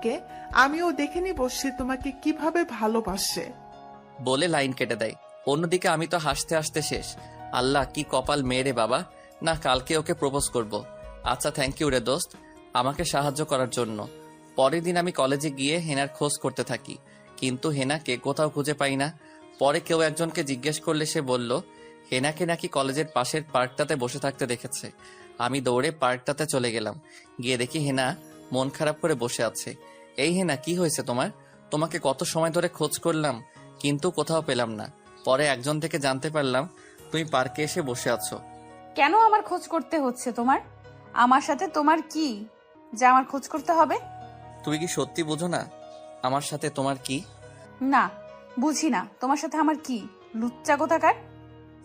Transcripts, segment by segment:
ওকে আমিও দেখে নিব সে তোমাকে কীভাবে ভালোবাসে। বলে লাইন কেটে দেয়। অন্যদিকে আমি তো হাসতে হাসতে শেষ। আল্লাহ, কি কপাল মেরে বাবা। না, কালকে ওকে প্রপোজ করব। আচ্ছা থ্যাংক ইউ রে দোস্ত। আমাকে সাহায্য করার জন্য। পরের দিন আমি কলেজে গিয়ে হেনার খোঁজ করতে থাকি। কিন্তু হেনাকে কোথাও খুঁজে পাই না। পরে কেউ একজনকে জিজ্ঞেস করলে সে বলল, হেনাকে নাকি কলেজের পাশের পার্কটাতে বসে থাকতে দেখেছে। আমি দৌড়ে পার্কটাতে চলে গেলাম। গিয়ে দেখি হেনা মন খারাপ করে বসে আছে। এই হেনা কি হয়েছে তোমার? তোমাকে কত সময় ধরে খোঁজ করলাম কিন্তু কোথাও পেলাম না। পরে একজন থেকে জানতে পারলাম তুমি পার্কে এসে বসে আছো। কেন আমার খোঁজ করতে হচ্ছে তোমার? আমার সাথে তোমার কি? যে আমার খোঁজ করতে হবে? তুমি কি সত্যি বোঝো না আমার সাথে তোমার কি? না বুঝি না। তোমার সাথে আমার কি? লুচ্চা কোথাকার?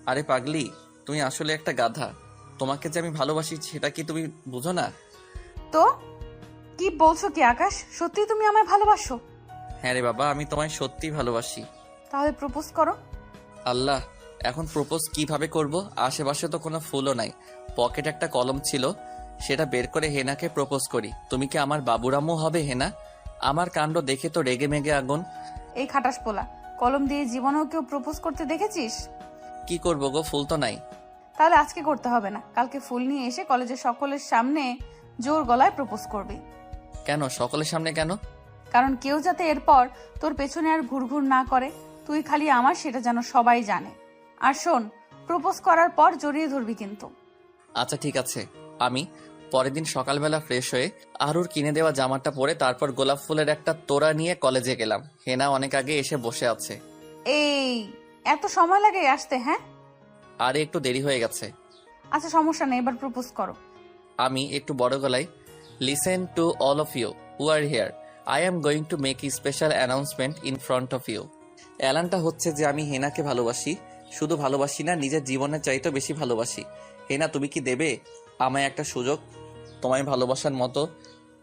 আরে পাগলি তুমি আসলে একটা গাধা। তোমাকে যে আমি ভালোবাসি সেটা কি তুমি বুঝো না? তো? কি বলছো কি আকাশ? সত্যি তুমি আমায় ভালোবাসো? হ্যাঁ রে বাবা আমি তোমায় সত্যি ভালোবাসি। তাহলে প্রপোজ করো। আল্লাহ এখন প্রপোজ কীভাবে করব? আশেপাশে তো কোনো ফুলও নাই। পকেট একটা কলম ছিল সেটা বের করে হেনাকে প্রপোজ করি। তুমি কি আমার বাবুরামও হবে হেনা? আমার কাণ্ড দেখে তো রেগে মেগে আগুন। এই খাটাস পোলা কলম দিয়ে জীবনেও কেউ প্রপোজ করতে দেখেছিস? কি করব গো ফুল তো নাই। তাহলে আজকে করতে হবে না। কালকে ফুল নিয়ে এসে কলেজের সকলের সামনে জোর গলায় প্রপোজ করবি। কেন? সকলের সামনে কেন? কারণ কেউ যাতে এরপর তোর পেছনে আর ঘুরঘুর না করে তুই খালি আমার সেটা যেন সবাই জানে। আর শোন প্রপোজ করার পর জড়িয়ে ধরবি কিন্তু। আচ্ছা ঠিক আছে। আমি পরের দিন সকালবেলা ফ্রেশ হয়ে আরুর কিনে দেওয়া জামাটা পরে তারপর গোলাপ ফুলের একটা তোড়া নিয়ে কলেজে গেলাম। হেনা অনেক আগে এসে বসে আছে। এই এত সময় লাগে আসতে হ্যাঁ? আরে একটু দেরি হয়ে গেছে। আচ্ছা সমস্যা নেই এবার প্রপোজ করো। আমি একটু বড় গলায় listen to all of you who are here I am going to make a special announcement in front of you অ্যালানটা হচ্ছে যে আমি হেনাকে ভালোবাসি। শুধু ভালোবাসি না, নিজের জীবনের চাইতেও বেশি ভালোবাসি। হেনা, তুমি কি দেবে? আমায় একটা সুযোগ, তোমায় ভালোবাসার মতো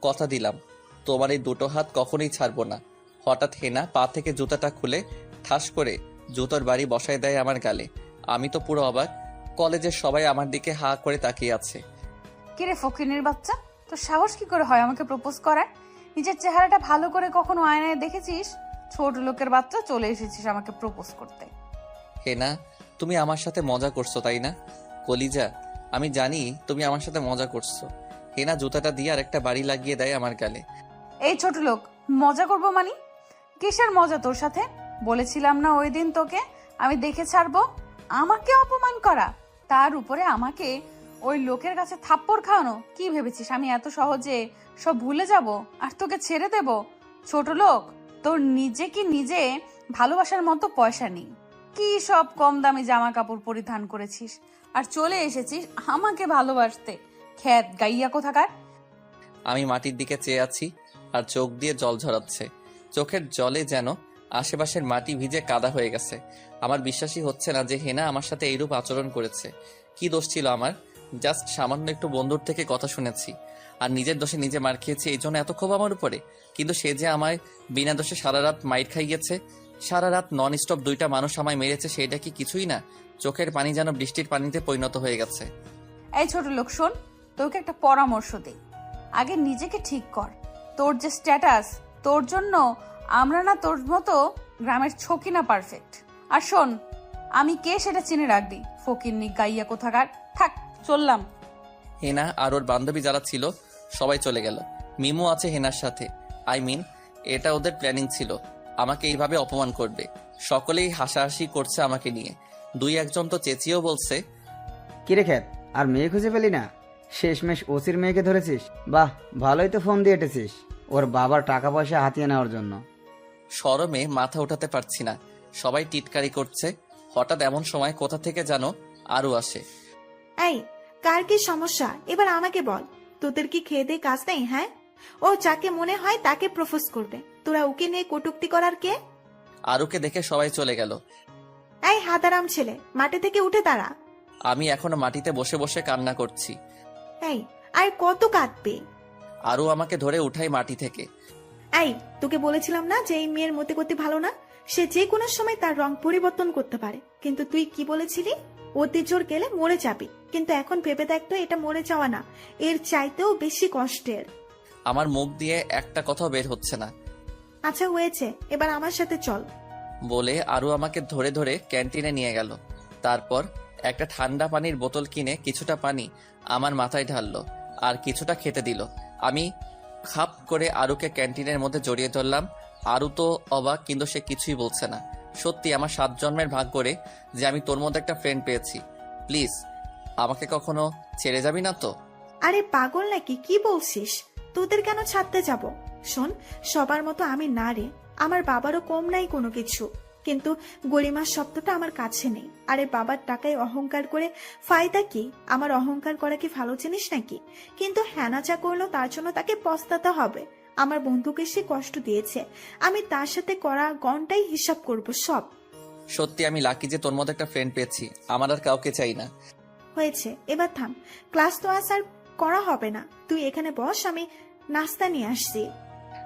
কথা দিলাম। তোমার এই দুটো হাত কখনোই ছাড়বো না। হঠাৎ হেনা পা থেকে জুতাটা খুলে ঠাস করে জুতোর বাড়ি বসায় দেয় আমার গালে। আমি তো পুরো অবাক। কলেজের সবাই আমার দিকে হা করে তাকিয়ে আছে। কিরে ফকিনের বাচ্চা? তোর সাহস কি করে হয় আমাকে প্রপোজ করার? নিজের চেহারাটা ভালো করে কখনো আয়নায় দেখেছিস? ছোট লোকের বাচ্চা চলে এসেছিস আমাকে প্রপোজ করতে। হে না তুমি আমার সাথে মজা করছ তাই না? কলিজা আমি জানি তুমি আমার সাথে মজা করছ। হেনা জুতাটা দিয়ে আরেকটা বাড়ি লাগিয়ে দেয় আমার গালে। এই ছোট লোক মজা করব মানি? কিসের মজা তোর সাথে? বলেছিলাম না ওই দিন তোকে? আমি দেখে ছাড়বো? আমাকে অপমান করা? তার উপরে আমাকে ওই লোকের কাছে থাপ্পড় খাওয়ানো? কি ভেবেছিস? আমি এত সহজে সব ভুলে যাব? আর তোকে ছেড়ে দেব? ছোট লোক, তোর নিজে কি নিজে ভালোবাসার মতো পয়সা নেই? কি সব কম দামি জামা কাপড় পরিধান করেছিস? আর চলে এসেছিস আমাকে ভালোবাসতে। খ্যাত গাইয়া কোথাকার? আমি মাটির দিকে চেয়ে আছি, আর চোখ দিয়ে জল ঝরাচ্ছে। চোখের জলে যেন আশেপাশের মাটি ভিজে কাদা হয়ে গেছে। আমার বিশ্বাসই হচ্ছে না যে হেনা আমার সাথে এইরূপ আচরণ করেছে। কি দোষ ছিল আমার? জাস্ট সামান্য একটু বন্ধুর থেকে কথা শুনেছি। আর নিজের দোষে নিজে মার খেয়েছি, এই জন্য এত ক্ষোভ আমার উপরে। কিন্তু সে যে আমায় বিনা দোষে সারা রাত মাইর খাইয়েছে, সারা রাত নন স্টপ দুইটা মানুষ আমায় মেরেছে সেটা কি কিছুই না? চোখের পানি যেন বৃষ্টির পানিতে পরিণত হয়ে গেছে। এই ছোট লোক, শোন, তোকে একটা পরামর্শ দেই। আগে নিজেকে ঠিক কর। তোর যে স্ট্যাটাস তোর জন্য আমরা না তোর মতো গ্রামের ছকি না পারফেক্ট আর শোন, আমি কে সেটা চিনে রাখবি? ফকিরনি গাইয়া কোথাকার? থাক। চললাম। হেনা আর ওর বান্ধবী যারা ছিল সবাই চলে গেল। মিমু আছে হেনার সাথে। আই মিন এটা ওদের প্ল্যানিং ছিল। আমাকে এইভাবে অপমান করবে। সকলেই হাসাহাসি করছে আমাকে নিয়ে। দুই একজন তো চেঁচিয়েও বলছে কিরে খ্যাত আর মেয়ে খুঁজে পেলি না? শেষমেশ ওসির মেয়েকে ধরেছিস? বাহ ভালোই তো ফোন দিয়ে এটেছিস। ওর বাবার টাকা পয়সা হাতিয়ে নেওয়ার জন্য। সরমে মাথা ওঠাতে পারছি না। সবাই টিটকারি করছে। হঠাৎ এমন সময় কোথা থেকে যেন আরও আসে। এই কার কি সমস্যা? এবার আমাকে বল। তোদের কি খেয়ে দিয়ে কাজ নেই হ্যাঁ? ও যাকে মনে হয় তাকে প্রপোজ করবে। তোরা ওকে নিয়ে কটুক্তি করার কে? আরুকে দেখে সবাই চলে গেল। এই হাদারাম ছেলে মাটি থেকে উঠে দাঁড়া। আমি এখনও মাটিতে বসে বসে কান্না করছি। এই আর কত কাঁদবে? আরু আমাকে ধরে উঠাই মাটি থেকে। এই তোকে বলেছিলাম না যে এই মেয়ের মতে করতে ভালো না? সে যে কোনো সময় তার রং পরিবর্তন করতে পারে। কিন্তু তুই কি বলেছিলি? অতি জোর গেলে মরে যাবি। কিন্তু এখন ভেবে দেখ তো এটা মরে যাওয়া না। এর চাইতেও বেশি কষ্টের। আমার মুখ দিয়ে একটা কথাও বের হচ্ছে না। আচ্ছা হয়েছে। এবার আমার সাথে চল। বলে আরু আমাকে ধরে ধরে ক্যান্টিনে নিয়ে গেল। তারপর একটা ঠান্ডা পানির বোতল কিনে কিছুটা পানি আমার মাথায় ঢাললো আর কিছুটা খেতে দিল। আমি খাপ করে আরুকে ক্যান্টিনের মধ্যে জড়িয়ে ধরলাম। আরু তো অবাক কিন্তু সে কিছুই বলছে না। সত্যি আমার সাত জন্মের ভাগ করে যে আমি তোর মধ্যে একটা ফ্রেন্ড পেয়েছি। প্লিজ আমাকে কখনো ছেড়ে যাবি না তো? আরে পাগল নাকি? কি বলছিস? তোদের কেন ছাড়তে যাব? শোন, সবার মতো আমি না রে। আমার বাবারও কম নাই কোনো কিছু। কিন্তু গরিমার শব্দটা আমার কাছে নেই। আরে বাবার টাকায় অহংকার করে ফায়দা কি? আমার অহংকার করা কি ভালো জিনিস নাকি? কিন্তু হ্যানা যা করল তার জন্য তাকে পস্তাতে হবে। আমার বন্ধুকে সে কষ্ট দিয়েছে। আমি তার সাথে করা গনটাই হিসাব করব সব। সত্যি আমি লাকি যে তোর মধ্যে একটা ফ্রেন্ড পেয়েছি। আমার আর কাউকে চাই না। হয়েছে এবার থাম। ক্লাস তো আজ আর করা হবে না। তুই এখানে বস আমি নাস্তা নিয়ে আসছি।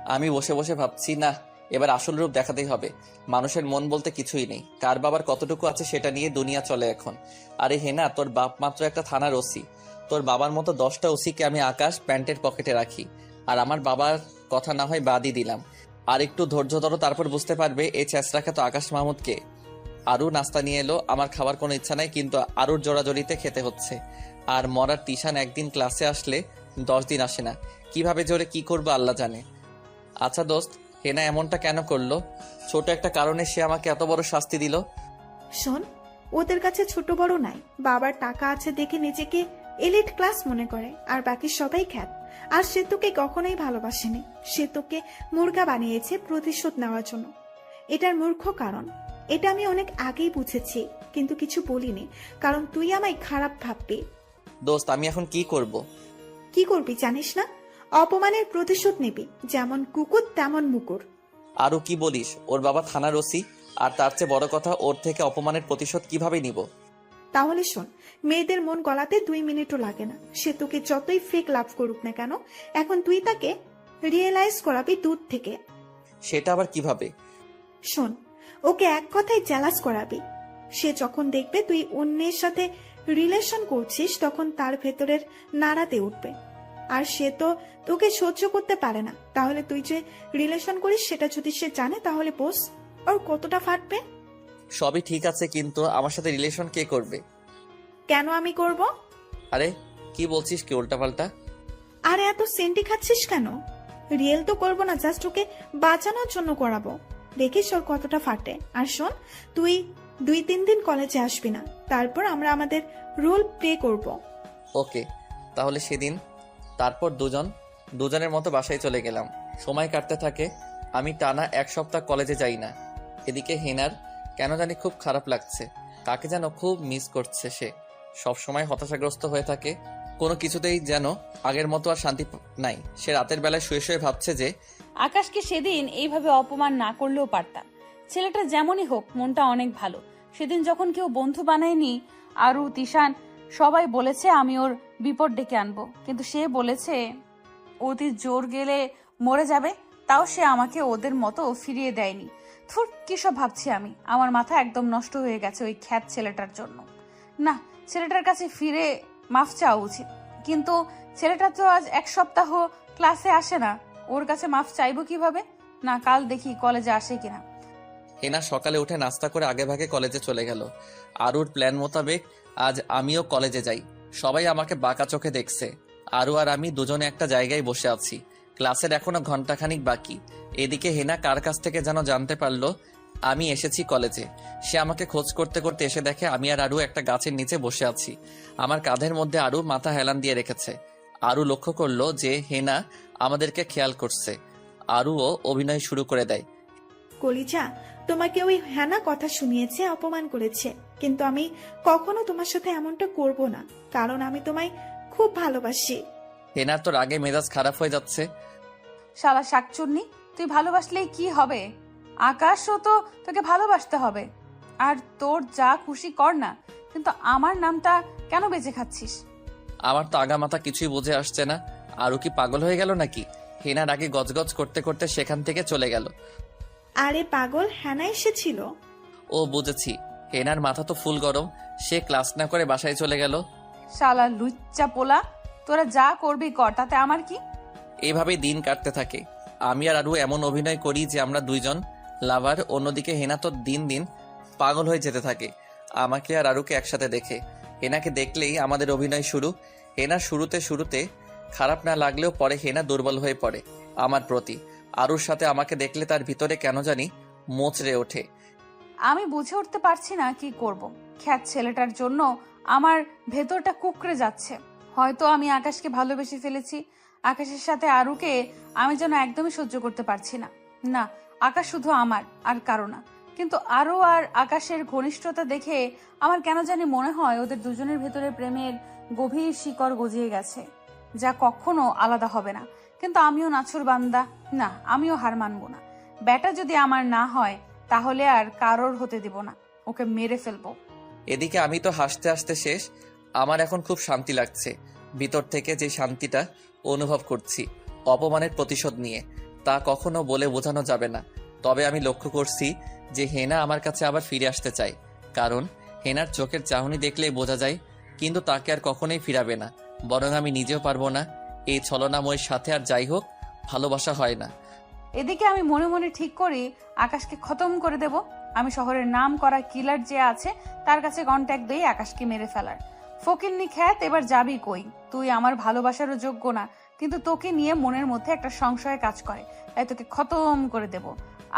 আমি বসে বসে ভাবছি না এবার আসল রূপ দেখাতেই হবে। মানুষের মন বলতে কিছুই নেই। কার বাবার কতটুকু আছে সেটা নিয়ে দুনিয়া চলে এখন। আরে হেনা তোর বাপ মাত্র একটা থানার ওসি। তোর বাবার মতো দশটা ওসিকে আমি আকাশ প্যান্টের পকেটে রাখি। আর আমার বাবার কথা না হয় বাদই দিলাম। আর একটু ধৈর্য ধরো, তারপর বুঝতে পারবে এই ছেঁচড়াকে তো আকাশ মাহমুদকে আরও নাস্তা নিয়ে এলো, আমার খাবার কোনো ইচ্ছা নাই, কিন্তু আরুর জোড়াজড়িতে খেতে হচ্ছে। আর মরার টিশান একদিন ক্লাসে আসলে দশ দিন আসে না। কীভাবে জোরে কি করব আল্লাহ জানে। আচ্ছা দোস্ত, হেনা এমনটা কেন করল? ছোট একটা কারণে সে আমাকে এত বড় শাস্তি দিল। শোন, ওদের কাছে ছোট বড় নাই, বাবার টাকা আছে দেখে নিজেকে এলিট ক্লাস মনে করে, আর বাকি সবাই খ্যাত। আর সে তোকে কখনোই ভালোবাসেনি। সে তোকে মুরগা বানিয়েছে প্রতিশোধ নেওয়ার জন্য। এটার মূর্খ কারণ। এটা আমি অনেক আগেই বুঝেছি কিন্তু কিছু বলিনি কারণ তুই আমায় খারাপ ভাববি। দোস্ত আমি এখন কি করব। কি করবি জানিস না? অপমানের প্রতিশোধ নিবি যেমন কুকুর তেমন মুকুর। আরও কি বলিস? ওর বাবা থানার ওসি আর তার চেয়ে বড় কথা ওর থেকে অপমানের প্রতিশোধ কীভাবে নিব? তাহলে শোন মেয়েদের মন গলাতে দুই মিনিটও লাগে না। সে তোকে যতই ফেক লাভ করুক না কেন এখন তুই তাকে রিয়েলাইজ করাবি দূর থেকে। সেটা আবার কীভাবে? শোন ওকে এক কথায় জ্যালাস করাবি। সে যখন দেখবে তুই অন্যের সাথে রিলেশন করছিস তখন তার ভেতরের নাড়াতে উঠবে। আর সে তো তোকে সহ্য করতে পারে না। তাহলে তুই যে রিলেশন করিস সেটা যদি সে জানে তাহলে বোস ওর কতটা ফাটবে? সবই ঠিক আছে কিন্তু আমার সাথে রিলেশন কে করবে? কেন আমি করব? আরে কি বলছিস কি উল্টাপাল্টা? আরে এত সেন্টি খাচ্ছিস কেন? রিয়েল তো করব না জাস্ট ওকে বাঁচানোর জন্য করাবো। দেখিস ওর কতটা ফাটে। আর শোন তুই দুই তিন দিন কলেজে আসবি না। তারপর আমরা আমাদের রোল প্লে করব। ওকে তাহলে সেদিন তারপর দুজন দুজনের মতো বাসায় চলে গেলাম। সময় কাটতে থাকে আমি টানা এক সপ্তাহ কলেজে যাই না। এদিকে হেনার কেন জানি খুব খারাপ লাগছে। কাকে যেন খুব মিস করছে সে। সব সময় হতাশাগ্রস্ত হয়ে থাকে। কোনো কিছুতেই যেন আগের মতো আর শান্তি নাই। সে রাতের বেলায় শুয়ে শুয়ে ভাবছে যে, আকাশকে সেদিন এইভাবে অপমান না করলেও পারতাম। ছেলেটা যেমনই হোক, মনটা অনেক ভালো। সেদিন যখন কেউ বন্ধু বানায়নি, আরু, তিশান, সবাই বলেছে আমি ওর বিপদ ডেকে আনব। কিন্তু সে বলেছে, অতি জোর গেলে মরে যাবে। তাও সে আমাকে ওদের মতো ফিরিয়ে দেয়নি। থুর, কি সব ভাবছি আমি? আমার মাথা একদম নষ্ট হয়ে গেছে ওই খ্যাত ছেলেটার জন্য। না, ছেলেটার কাছে ফিরে মাফ চাওয়া উচিত। কিন্তু ছেলেটা তো আজ এক সপ্তাহ ক্লাসে আসে না। ওর কাছে মাফ চাইব কীভাবে? না, কাল দেখি কলেজে আসে কিনা। হেনা সকালে উঠে নাস্তা করে আগে ভাগে কলেজে চলে গেল। আরুর প্ল্যান মোতাবেক আজ আমিও কলেজে যাই। সবাই আমাকে বাঁকা চোখে দেখছে। আরু আর আমি দুজনে একটা জায়গায় বসে আছি। ক্লাসের এখনও ঘন্টাখানিক বাকি। এদিকে হেনা কার কাছ থেকে যেন জানতে পারল, আমি এসেছি কলেজে। সে আমাকে খোঁজ করতে করতে এসে দেখে আমি আর আরু একটা গাছের নিচে বসে আছি। আমার কাঁধের মধ্যে আরু মাথা হেলান দিয়ে রেখেছে। আরু লক্ষ্য করল যে হেনা আমাদেরকে খেয়াল করছে। আরুও অভিনয় শুরু করে দেয়। কলিজা, তোমাকে ওই হ্যানা কথা শুনিয়েছে, অপমান করেছে। কিন্তু আমি কখনো তোমার সাথে এমনটা করব না, কারণ আমি তোমায় খুব ভালোবাসি। হেনার তোর আগে মেজাজ খারাপ হয়ে যাচ্ছে। শালা শাকচুন্নি তুই ভালোবাসলেই কি হবে? আকাশও তো তোকে ভালোবাসতে হবে। আর তোর যা খুশি কর না কিন্তু আমার নামটা কেন বেঁচে খাচ্ছিস? আমার তো আগা মাথা কিছুই বুঝে আসছে না। আরও কি পাগল হয়ে গেল নাকি? হেনার আগে গজগজ করতে করতে সেখান থেকে চলে গেল। আরে পাগল হ্যানা এসেছিল। ও বুঝেছি। হেনার মাথা তো ফুল গরম। সে ক্লাস না করে বাসায় চলে গেল। শালা লুচ্চা পোলা তোরা যা করবি কর তাতে আমার কি? এইভাবেই দিন কাটতে থাকে। আমি আর আরু এমন অভিনয় করি যে আমরা দুইজন লাভার অন্যদিকে হেনা তো দিন দিন পাগল হয়ে যেতে থাকে। আমাকে আর আরুকে একসাথে দেখে। হেনাকে দেখলেই আমাদের অভিনয় শুরু। হেনা শুরুতে শুরুতে খারাপ না লাগলেও পরে হেনা দুর্বল হয়ে পড়ে আমার প্রতি। আরুর সাথে আমাকে দেখলে তার ভিতরে কেন জানি মোচড়ে ওঠে। আমি বুঝে উঠতে পারছি না কি করব। খ্যাত ছেলেটার জন্য আমার ভেতরটা কুকড়ে যাচ্ছে। হয়তো আমি আকাশকে ভালোবেসে ফেলেছি। আকাশের সাথে আরুকে আমি যেন একদমই সহ্য করতে পারছি না। না, আকাশ শুধু আমার, আর কারও না। কিন্তু আরও আর আকাশের ঘনিষ্ঠতা দেখে আমার কেন জানি মনে হয় ওদের দুজনের ভেতরে প্রেমের গভীর শিকড় গজিয়ে গেছে, যা কখনো আলাদা হবে না। কিন্তু আমিও নাছুর বান্দা, না, আমিও হার মানব না। ব্যাটা যদি আমার না হয়, তাহলে আর কারোর হতে দিব না। ওকে মেরে ফেলব। এদিকে আমি তো হাসতে হাসতে শেষ আমার এখন খুব শান্তি লাগছে। ভিতর থেকে যে শান্তিটা অনুভব করছি, অপমানের প্রতিশোধ নিয়ে, তা কখনো বলে বোঝানো যাবে না। তবে আমি লক্ষ্য করছি যে হেনা আমার কাছে আবার ফিরে আসতে চায়। কারণ, হেনার চোখের চাহনি দেখলেই বোঝা যায়, কিন্তু তাকে আর কখনোই ফিরাবে না। বরং আমি নিজেও পারব না। এই ছলনাময়ের সাথে আর যাই হোক, ভালোবাসা হয় না। এদিকে আমি মনে মনে ঠিক করি, আকাশকে খতম করে দেব। আমি শহরের নাম করা কিলার যে আছে, তার কাছে কন্ট্যাক্ট দিয়ে আকাশকে মেরে ফেলার। ফকিন্নি খ্যাত, এবার যাবি কই? তুই আমার ভালোবাসারও যোগ্য না, কিন্তু তোকে নিয়ে মনের মধ্যে একটা সংশয় কাজ করে, তাই তোকে খতম করে দেব।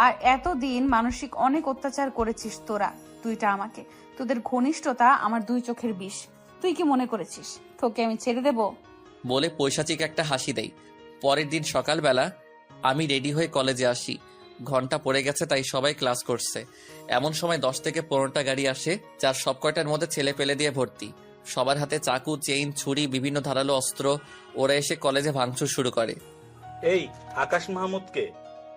আর এতদিন মানসিক অনেক অত্যাচার করেছিস তোরা, তুইটা আমাকে। তোদের ঘনিষ্ঠতা আমার দুই চোখের বিষ। তুই কি মনে করেছিস? তোকে আমি ছেড়ে দেবো? বলে পৈশাচিক একটা হাসি দেই। পরের দিন সকালবেলা আমি রেডি হয়ে কলেজে আসি। ঘণ্টা পড়ে গেছে, তাই সবাই ক্লাস করছে। এমন সময় দশ থেকে পনেরোটা গাড়ি আসে, যার সব কয়টার মধ্যে ছেলে পেলে দিয়ে ভর্তি। সবার হাতে চাকু চেইন ছুরি বিভিন্ন ধারালো অস্ত্র ওরা এসে কলেজে ভাঙচুর শুরু করে। এই আকাশ মাহমুদকে।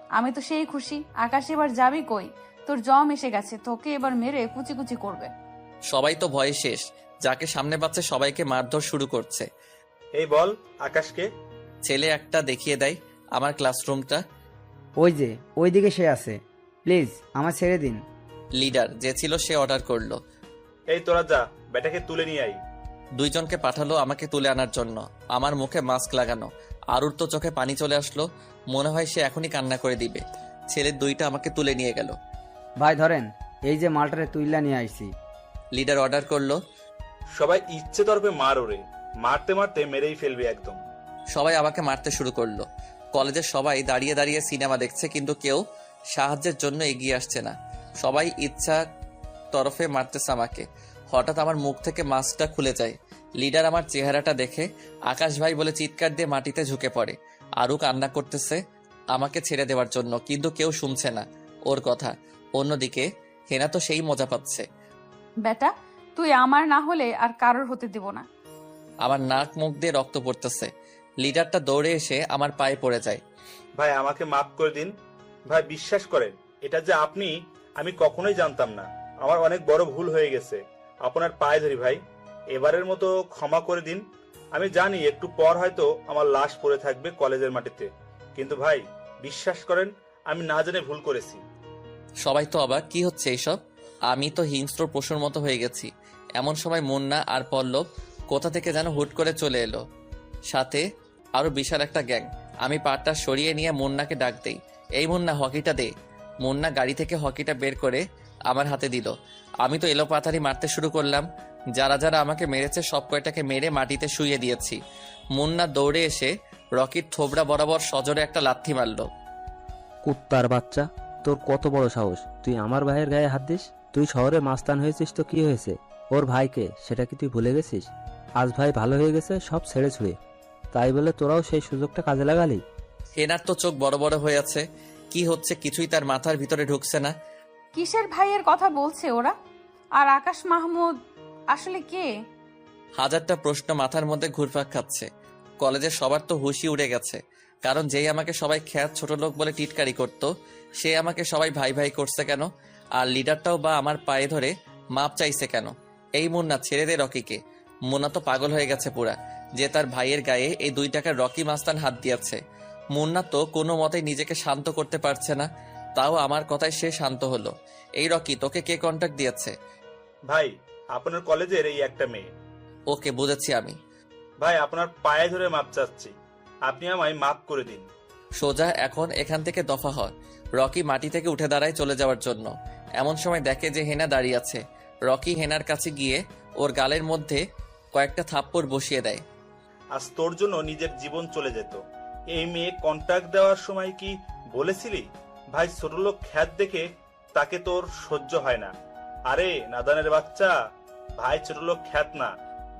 আমি তো সেই খুশি। আকাশ এবার যাবি কই? তোর জম এসে গেছে তোকে এবার মেরে কুচি কুচি করবে। সবাই তো ভয়ে শেষ। যাকে সামনে পাচ্ছে সবাইকে মারধর শুরু করছে। এই বল আকাশকে। ছেলে একটা দেখিয়ে দেয় আমার ক্লাসরুমটা। ওই যে ওই দিকে সে আছে। প্লিজ আমার ছেড়ে দিন। লিডার যে ছিল সে অর্ডার করল। এই তোরা যা। বেটাকে তুলে নিয়ে আই দুইজনকে পাঠালো আমাকে তুলে আনার জন্য। আমার মুখে মাস্ক লাগানো। আরুর তো চোখে পানি চলে আসলো। মনে হয় সে এখনই কান্না করে দিবে। ছেলের দুইটা আমাকে তুলে নিয়ে গেল। ভাই ধরেন এই যে মালটারে তুইলা নিয়ে আইছি। লিডার অর্ডার করল। সবাই ইচ্ছে তরফে মার ওরে। মারতে মারতে মেরেই ফেলবে একদম। সবাই আমাকে মারতে শুরু করল। কলেজের সবাই দাঁড়িয়ে দাঁড়িয়ে সিনেমা দেখছে কিন্তু কেউ সাহায্যের জন্য এগিয়ে আসছে না। সবাই ইচ্ছা তরফে মারতেছে আমাকে। হঠাৎ আমার মুখ থেকে মাস্কটা খুলে যায়। লিডার আমার চেহারাটা দেখে আকাশ ভাই বলে চিৎকার দিয়ে মাটিতে ঝুঁকে পড়ে। আরও কান্না করতেছে আমাকে ছেড়ে দেওয়ার জন্য কিন্তু কেউ শুনছে না। ওর কথা। অন্যদিকে হেনা তো সেই মজা পাচ্ছে। বেটা তুই আমার না হলে আর কারোর হতে দিব না। আমার নাক মুখ দিয়ে রক্ত পড়তেছে। লিডারটা দৌড়ে এসে আমার পায়ে পড়ে যায়। ভাই আমাকে মাফ করে দিন। ভাই বিশ্বাস করেন এটা যে আপনি আমি কখনোই জানতাম না। আমার অনেক বড় ভুল হয়ে গেছে। আপনার পায়ে ধরি ভাই। এবারের মতো ক্ষমা করে দিন। আমি জানি একটু পর হয়তো আমার লাশ পড়ে থাকবে কলেজের মাটিতে। কিন্তু ভাই, বিশ্বাস করেন, আমি না জেনে ভুল করেছি। সবাই তো আবার কি হচ্ছে এইসব? আমি তো হিংস্র পশুর মতো হয়ে গেছি। এমন সময় মুন্না আর পল্লব কোথা থেকে যেন হুট করে চলে এলো। সাথে আরও বিশাল একটা গ্যাং। আমি পাটটা সরিয়ে নিয়ে মুন্নাকে ডাক দেই। এই মুন্না, হকিটা দে। মুন্না গাড়ি থেকে হকিটা বের করে আমার হাতে দিল। আমি তো এলো পাতারি মারতে শুরু করলাম। যারা যারা আমাকে মেরেছে সব কয়টাকে মেরে মাটিতে শুইয়ে দিয়েছি। মুন্না দৌড়ে এসে রকির থোবড়া বরাবর সজোরে একটা লাথি মারলো। কুত্তার বাচ্চা তোর কত বড় সাহস? তুই আমার ভাইয়ের গায়ে হাত দিস? তুই শহরে মাস্তান হয়েছিস তো কি হয়েছে? ওর ভাইকে সেটা কি তুই ভুলে গেছিস? আজ ভাই ভালো হয়ে গেছে সব ছেড়ে ছুঁড়ে তাই বলে তোরাও সেই সুযোগটা কাজে লাগালি। হেনার তো চোখ বড় বড় হয়ে আছে। কি হচ্ছে কিছুই তার মাথার ভিতরে ঢুকছে না। কিসের ভাইয়ের কথা বলছে ওরা? আর আকাশ মাহমুদ আসলে কে? হাজারটা প্রশ্ন মাথার মধ্যে ঘুরপাক খাচ্ছে। কলেজের সবার তো হুশি উড়ে গেছে। কারণ যেই আমাকে সবাই খ্যাত ছোট লোক বলে টিটকারি করত, সে আমাকে সবাই ভাই ভাই করছে কেন? আর লিডারটাও বা আমার পায়ে ধরে মাপ চাইছে কেন? এই মুন্না, ছেড়ে দে রকিকে। মুন্না তো পাগল হয়ে গেছে পুরা, যে তার ভাইয়ের গায়ে এই দুই টাকার রকি মাস্তান হাত দিয়েছে। মুন্না তো কোনো মতেই নিজেকে শান্ত করতে পারছে না, তাও আমার কথায় সে শান্ত হলো। এই রকি, তোকে কে কন্ট্যাক্ট দিয়েছে? ভাই আপনার কলেজের এই একটা মেয়ে। ওকে বুঝেছি আমি। ভাই আপনার পায়ে ধরে মাপ চাচ্ছি। আপনি আমায় মাপ করে দিন। সোজা এখন এখান থেকে দফা হয় রকি মাটি থেকে উঠে দাঁড়ায় চলে যাওয়ার জন্য। এমন সময় দেখে যে হেনা দাঁড়িয়ে আছে। রকি হেনার কাছে গিয়ে ওর গালের মধ্যে কয়েকটা থাপ্পড় বসিয়ে দেয়। আজ তোর জন্য নিজের জীবন চলে যেত। এই মেয়ে কন্ট্যাক্ট দেওয়ার সময় কি বলেছিলি? ভাই ছোট লোক খ্যাত দেখে তাকে তোর সহ্য হয় না। আরে নাদানের বাচ্চা, ভাই ছোট লোক খ্যাত না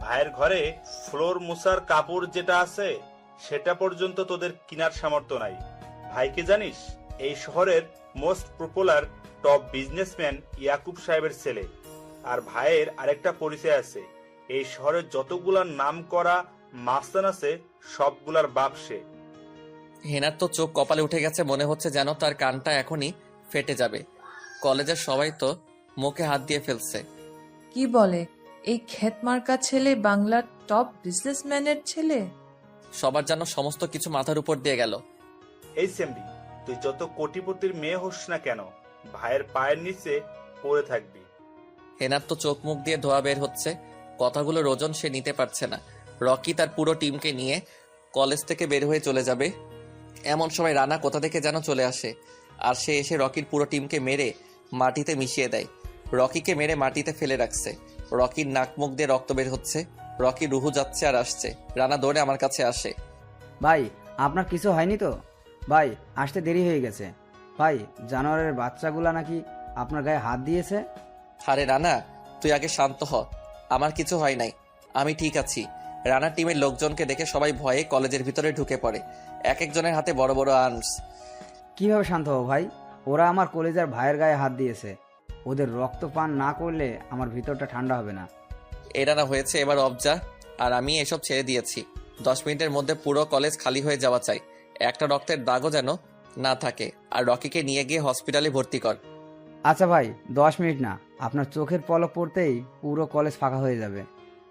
ভাইয়ের ঘরে ফ্লোর মুসার কাপড় যেটা আছে, সেটা পর্যন্ত তোদের কিনার সামর্থ্য নাই। ভাইকে জানিস, এই শহরের most popular top businessman Yakub সাহেবের ছেলে। আর ভাইয়ের আরেকটা পরিচয় আছে, এই শহরের যতগুলা নাম করা মাস্তান আছে, সবগুলার বাপ সে। হেনার তো চোখ কপালে উঠে গেছে, মনে হচ্ছে যেন তার কানটা এখনই ফেটে যাবে। কলেজের সবাই তো মুখে হাত দিয়ে ফেলছে। কি বলে? এই ক্ষেতমার্কা ছেলে বাংলার টপ বিজনেসম্যানের ছেলে? সবার যেন সমস্ত কিছু মাথার উপর দিয়ে গেল। এই সেমডি তুই যত কোটিপতির মেয়ে হোস না কেন ভাইয়ের পায়ের নিচে পড়ে থাকবি। হেনার তো চোখ মুখ দিয়ে ধোয়া বের হচ্ছে কথাগুলোর রোজন সে নিতে পারছে না। রকি তার পুরো টিমকে নিয়ে কলেজ থেকে বের হয়ে চলে যাবে। এমন সময় রানা কোথা থেকে যেন চলে আসে আর সে এসে রকির পুরো টিমকে মেরে মাটিতে মিশিয়ে দেয়। রকিকে মেরে মাটিতে ফেলে রাখছে। রকির নাক মুখ দিয়ে রক্ত বের হচ্ছে। রকি রুহু যাচ্ছে আর আসছে। রানা দৌড়ে আমার কাছে আসে। ভাই আপনার কিছু হয়নি তো? ভাই আসতে দেরি হয়ে গেছে। ভাই জানোয়ারের বাচ্চাগুলা নাকি আপনার গায়ে হাত দিয়েছে? আরে রানা তুই আগে শান্ত হ। আমার কিছু হয় নাই। আমি ঠিক আছি। রানার টিমের লোকজনকে দেখে সবাই ভয়ে কলেজের ভিতরে ঢুকে পড়ে। এক একজনের হাতে বড় বড় আর্মস। কীভাবে শান্ত হব ভাই? ওরা আমার কলেজার ভাইয়ের গায়ে হাত দিয়েছে। ওদের রক্ত পান না করলে আমার ভিতরটা ঠান্ডা হবে না। এটা না হয়েছে এবার অবজা আর আমি এসব ছেড়ে দিয়েছি। দশ মিনিটের মধ্যে পুরো কলেজ খালি হয়ে যাওয়া চাই। একটা রক্তের দাগও যেন না থাকে। আর রকিকে নিয়ে গিয়ে হসপিটালে ভর্তি কর। আচ্ছা ভাই দশ মিনিট না। আপনার চোখের পলক পড়তেই পুরো কলেজ ফাঁকা হয়ে যাবে।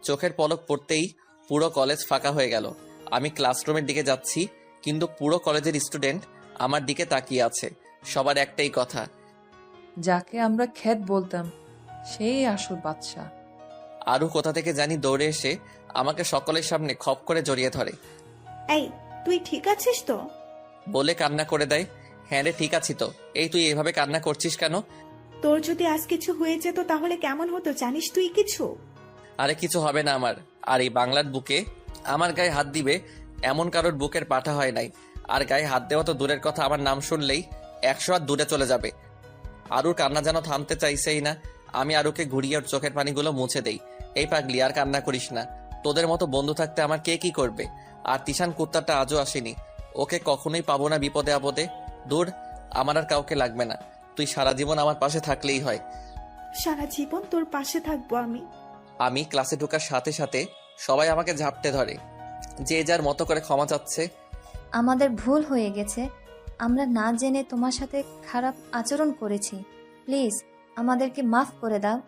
চোখের পলক পড়তেই পুরো কলেজ ফাঁকা হয়ে গেল। আমি ক্লাসরুমের দিকে যাচ্ছি কিন্তু পুরো কলেজের স্টুডেন্ট আমার দিকে তাকিয়ে আছে। সবার একটাই কথা যাকে আমরা ক্ষেত বলতাম সেই আসল বাদশা আরও কোথা থেকে জানি দৌড়ে এসে আমাকে সকলের সামনে খপ করে জড়িয়ে ধরে। এই তুই ঠিক আছিস তো? বলে কান্না করে দেয়। হ্যাঁ রে ঠিক আছি তো। এই তুই এভাবে কান্না করছিস কেন? তোর যদি আজ কিছু হয়ে যেত তাহলে কেমন হতো জানিস তুই কিছু? আরে কিছু হবে না আমার। আর এই বাংলার বুকে আমার গায়ে হাত দিবে এমন কারোর বুকের পাঠা হয় নাই। আর গায়ে হাত দেওয়া তো দূরের কথা আমার নাম শুনলেই একশো হাত দূরে চলে যাবে। আরুর কান্না যেন থামতে চাইছেই না। আমি আরুকে ঘুরিয়ে ওর চোখের পানিগুলো মুছে দেই। এই পাগলি আর কান্না করিস না। তোদের মতো বন্ধু থাকতে আমার কে কি করবে? আর তিশান কুত্তাটা আজও আসেনি। ওকে কখনোই পাবো না বিপদে আপদে। দূর আমার আর কাউকে লাগবে না। তুই সারা জীবন আমার পাশে থাকলেই হয়। সারা জীবন তোর পাশে থাকব আমি। আমি ক্লাসে ঢোকার সাথে সাথে সবাই আমাকে ঝাপটে ধরে। যে যার মতো করে ক্ষমা চাচ্ছে। আমাদের ভুল হয়ে গেছে। আমরা না জেনে তোমার সাথে খারাপ আচরণ করেছি। প্লিজ, আমাদেরকে মাফ করে দাও।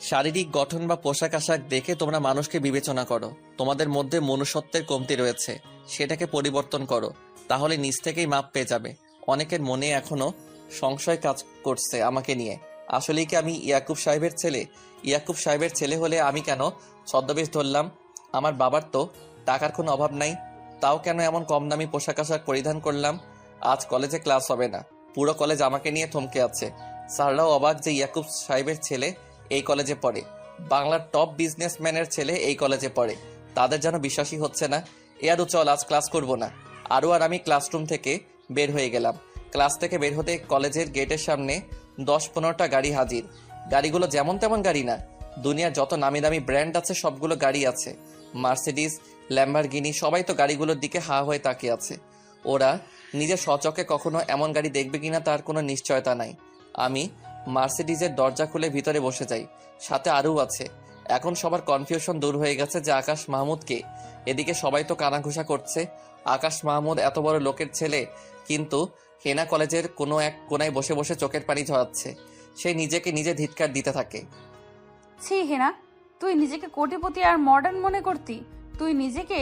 শারীরিক গঠন বা পোশাক আশাক দেখে তোমরা মানুষকে বিবেচনা করো। তোমাদের মধ্যে মনুষ্যত্বের কমতি রয়েছে। সেটাকে পরিবর্তন করো। তাহলে নিজ থেকেই মাপ পেয়ে যাবে। অনেকের মনে এখনও সংশয় কাজ করছে আমাকে নিয়ে। আসলেই কি আমি ইয়াকুব সাহেবের ছেলে? ইয়াকুব সাহেবের ছেলে হলে আমি কেন ছদ্মবেশ ধরলাম? আমার বাবার তো টাকার কোনো অভাব নাই। তাও কেন এমন কম দামি পোশাক আশাক পরিধান করলাম? আজ কলেজে ক্লাস হবে না। পুরো কলেজ আমাকে নিয়ে থমকে আছে। স্যাররাও অবাক যে ইয়াকুব সাহেবের ছেলে এই কলেজে পড়ে। বাংলার টপ বিজনেসম্যানের ছেলে এই কলেজে পড়ে। তাদের যেন বিশ্বাসই হচ্ছে না। এ আরও চল, আজ ক্লাস করব না। আরও আর আমি ক্লাসরুম থেকে বের হয়ে গেলাম। ক্লাস থেকে বের হতে কলেজের গেটের সামনে দশ পনেরোটা গাড়ি হাজির। গাড়িগুলো যেমন তেমন গাড়ি না। দুনিয়ার যত নামি দামি ব্র্যান্ড আছে, সবগুলো গাড়ি আছে। মার্সিডিস ল্যাম্বারগিনি সবাই তো গাড়িগুলোর দিকে হা হয়ে তাকিয়ে আছে। ওরা নিজের সচকে কখনো এমন গাড়ি দেখবে কিনা তার কোনো নিশ্চয়তা নাই। আমি মার্সিডিজের দরজা খুলে ভিতরে বসে যাই। সাথে আরও আছে। এখন সবার কনফিউশন দূর হয়ে গেছে যে আকাশ মাহমুদকে এদিকে সবাই তো কানাঘুষা করছে। আকাশ মাহমুদ এত বড় লোকের ছেলে, কিন্তু হেনা কলেজের কোনো এক কোনায় বসে বসে চোখের পানি ঝরাচ্ছে। সে নিজেকে নিজে ধিৎকার দিতে থাকে। ছি, হেনা, তুই নিজেকে কোটিপতি আর মডার্ন মনে করতি। তুই নিজেকে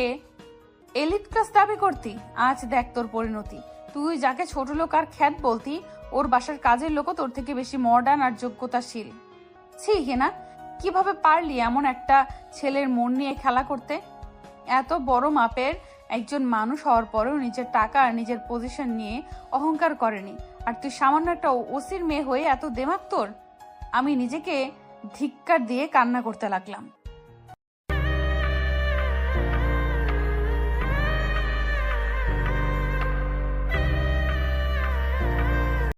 এলিট ক্লাস দাবি করতি, আজ দেখ তোর পরিণতি। তুই যাকে ছোট লোক আর খ্যাত বলতি, ওর বাসার কাজের লোকও তোর থেকে বেশি মডার্ন আর যোগ্যতাশীল। ছি, হেনা, কীভাবে পারলি এমন একটা ছেলের মন নিয়ে খেলা করতে? এত বড় মাপের একজন মানুষ হওয়ার পরেও নিজের টাকা আর নিজের পজিশন নিয়ে অহংকার করেনি। আর তুই সামান্য একটা ওসির মেয়ে হয়ে এত দেমাক তোর? আমি নিজেকে ধিক্কার দিয়ে কান্না করতে লাগলাম।